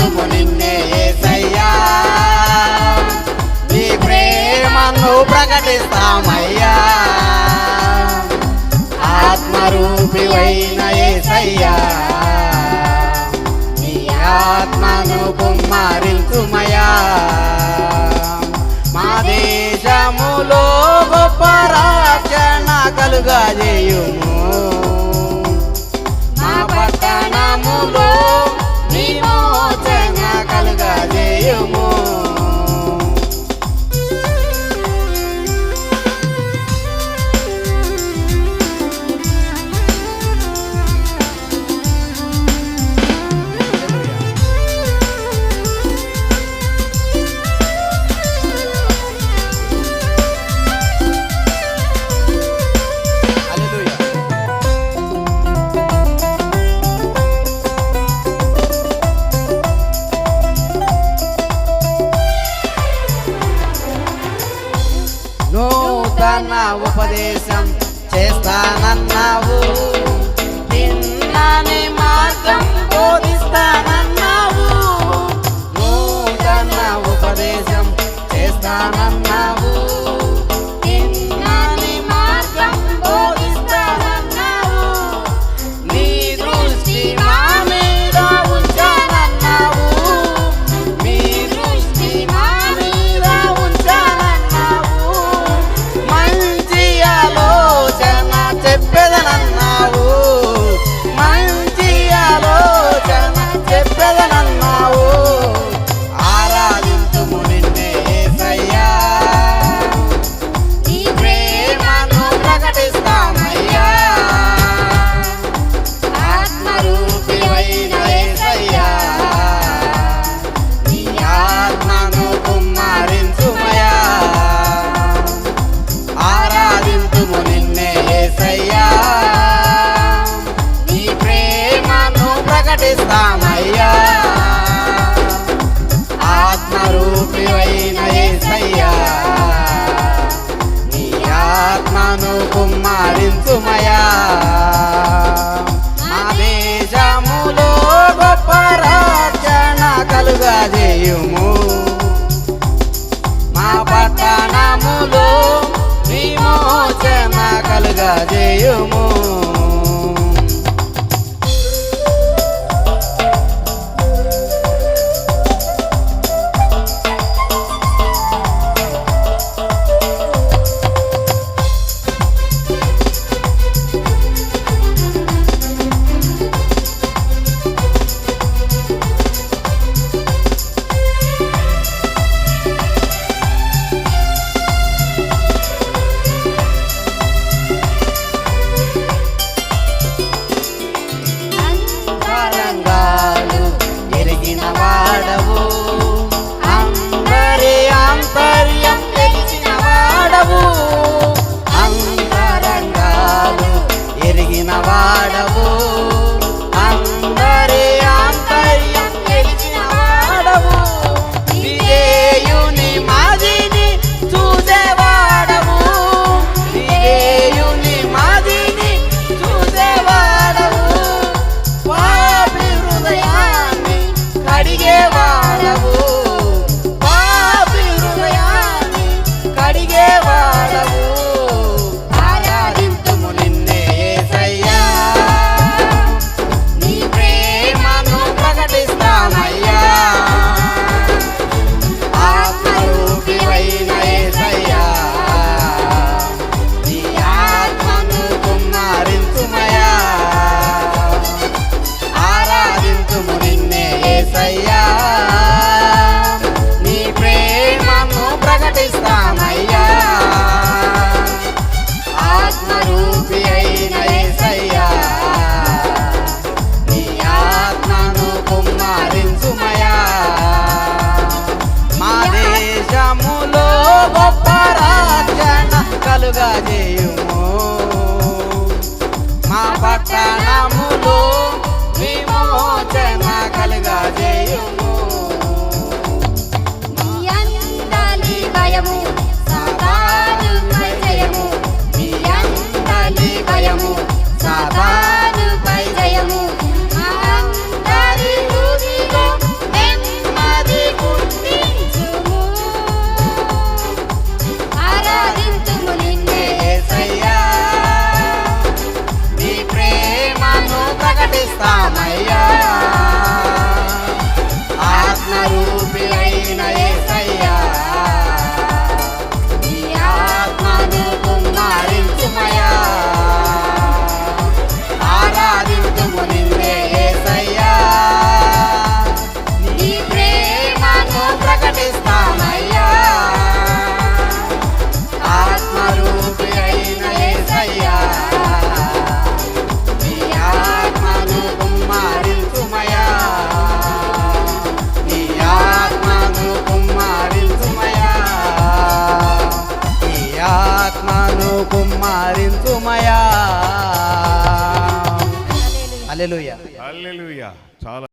మొక్కుము నిన్నే ఏసయ్యా. నీ ప్రేమను ప్రకటిస్తామయ్యా. ఆత్మరూపివైన ఏసయ్యా. నీ ఆత్మను కుమ్మరించుమయా మా దేశములో గొప్ప రక్షణ కలుగజేయుము. చేస్తాన ఉపదేశం చేస్తానన్నావు. మార్గం బోధిస్తానన్నావు. నూతన ఉపదేశం చేస్తానన్నావు. కరుణను కుమ్మరించుమయా. మా దేశములో గొప్ప రక్షణ కలుగజేయుము మా పట్టణములో విమోచన కలుగజేయుము వాడవో jogadinho. కుమ్మారించుమయా. అలెలుయ హల్లెలూయా. చాలా